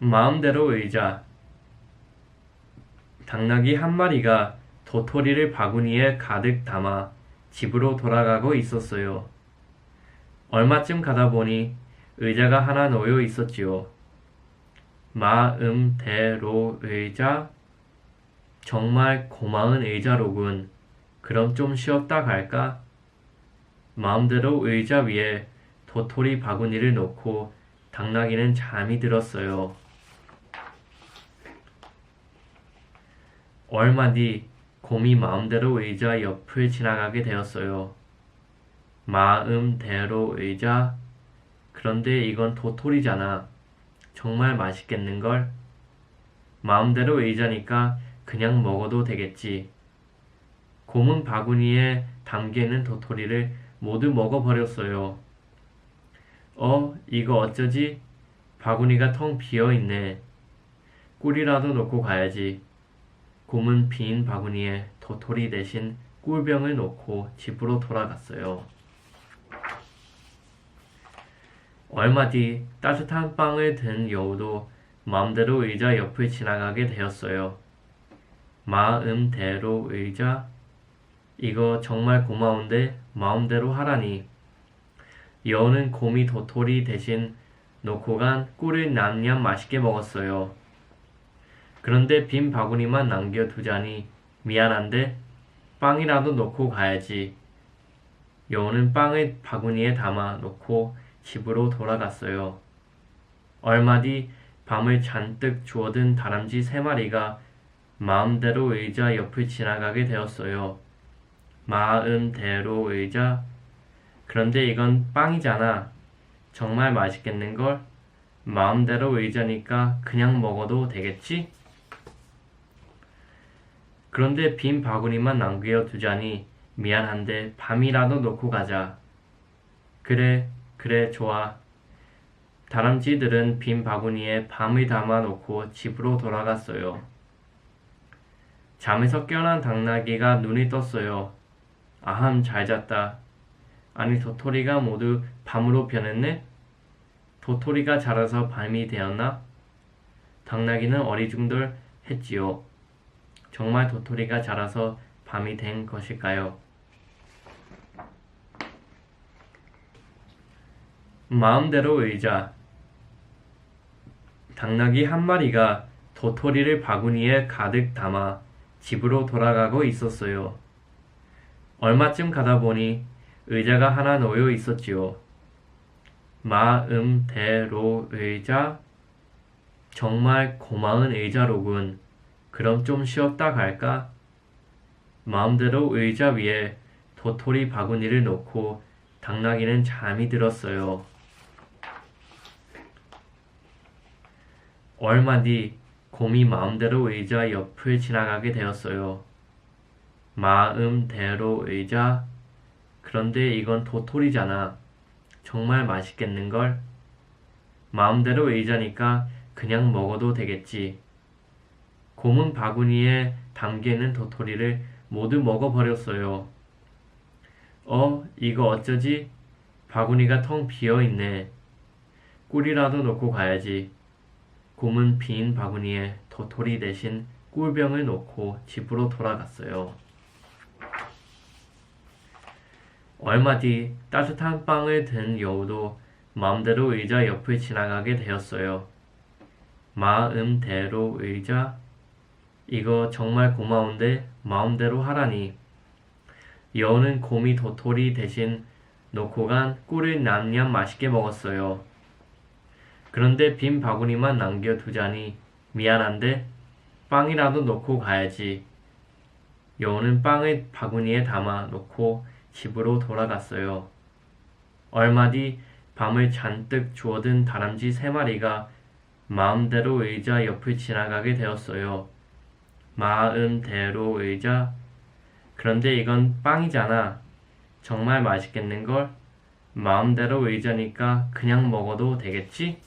마음대로 의자. 당나귀 한 마리가 도토리를 바구니에 가득 담아 집으로 돌아가고 있었어요. 얼마쯤 가다 보니 의자가 하나 놓여 있었지요. 마음대로 의자. 정말 고마운 의자로군. 그럼 좀 쉬었다 갈까? 마음대로 의자 위에 도토리 바구니를 놓고 당나귀는 잠이 들었어요. 얼마 뒤 곰이 마음대로 의자 옆을 지나가게 되었어요. 마음대로 의자. 그런데 이건 도토리잖아. 정말 맛있겠는걸? 마음대로 의자니까 그냥 먹어도 되겠지. 곰은 바구니에 담겨 있는 도토리를 모두 먹어버렸어요. 어, 이거 어쩌지? 바구니가 텅 비어 있네. 꿀이라도 놓고 가야지. 곰은 빈 바구니에 도토리 대신 꿀병을 놓고 집으로 돌아갔어요. 얼마 뒤 따뜻한 빵을 든 여우도 마음대로 의자 옆을 지나가게 되었어요. 마음대로 의자? 이거 정말 고마운데 마음대로 하라니. 여우는 곰이 도토리 대신 놓고 간 꿀을 냠냠 맛있게 먹었어요. 그런데 빈 바구니만 남겨두자니 미안한데 빵이라도 놓고 가야지. 여우는 빵을 바구니에 담아 놓고 집으로 돌아갔어요. 얼마 뒤 밤을 잔뜩 주워든 다람쥐 세 마리가 마음대로 의자 옆을 지나가게 되었어요. 마음대로 의자. 그런데 이건 빵이잖아. 정말 맛있겠는걸? 마음대로 의자니까 그냥 먹어도 되겠지? 그런데 빈 바구니만 남겨 두자니 미안한데 밤이라도 놓고 가자. 그래, 그래, 좋아. 다람쥐들은 빈 바구니에 밤을 담아 놓고 집으로 돌아갔어요. 잠에서 깨어난 당나귀가 눈이 떴어요. 아함, 잘 잤다. 아니, 도토리가 모두 밤으로 변했네? 도토리가 자라서 밤이 되었나? 당나귀는 어리중들 했지요. 정말 도토리가 자라서 밤이 된 것일까요? 마음대로 의자. 당나귀 한 마리가 도토리를 바구니에 가득 담아 집으로 돌아가고 있었어요. 얼마쯤 가다 보니 의자가 하나 놓여 있었지요. 마음대로 의자. 정말 고마운 의자로군. 그럼 좀 쉬었다 갈까? 마음대로 의자 위에 도토리 바구니를 놓고 당나귀는 잠이 들었어요. 얼마 뒤 곰이 마음대로 의자 옆을 지나가게 되었어요. 마음대로 의자. 그런데 이건 도토리잖아. 정말 맛있겠는걸? 마음대로 의자니까 그냥 먹어도 되겠지. 곰은 바구니에 담겨 있는 도토리를 모두 먹어버렸어요. 어, 이거 어쩌지? 바구니가 텅 비어 있네. 꿀이라도 놓고 가야지. 곰은 빈 바구니에 도토리 대신 꿀병을 놓고 집으로 돌아갔어요. 얼마 뒤 따뜻한 빵을 든 여우도 마음대로 의자 옆을 지나가게 되었어요. 마음대로 의자? 이거 정말 고마운데 마음대로 하라니. 여우는 곰이 도토리 대신 놓고 간 꿀을 냠냠 맛있게 먹었어요. 그런데 빈 바구니만 남겨두자니 미안한데 빵이라도 놓고 가야지. 여우는 빵을 바구니에 담아 놓고 집으로 돌아갔어요. 얼마 뒤 밤을 잔뜩 주워든 다람쥐 세 마리가 마음대로 의자 옆을 지나가게 되었어요. 마음대로 의자. 그런데 이건 빵이잖아. 정말 맛있겠는걸? 마음대로 의자니까 그냥 먹어도 되겠지?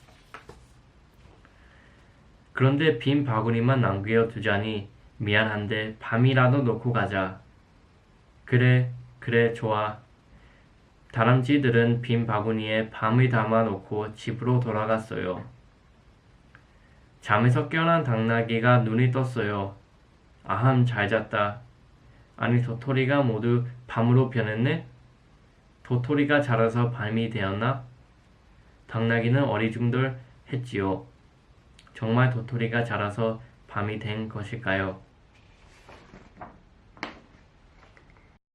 그런데 빈 바구니만 남겨 두자니 미안한데 밤이라도 놓고 가자. 그래, 그래, 좋아. 다람쥐들은 빈 바구니에 밤을 담아 놓고 집으로 돌아갔어요. 잠에서 깨어난 당나귀가 눈이 떴어요. 아함, 잘 잤다. 아니, 도토리가 모두 밤으로 변했네? 도토리가 자라서 밤이 되었나? 당나귀는 어리중들 했지요. 정말 도토리가 자라서 밤이 된 것일까요?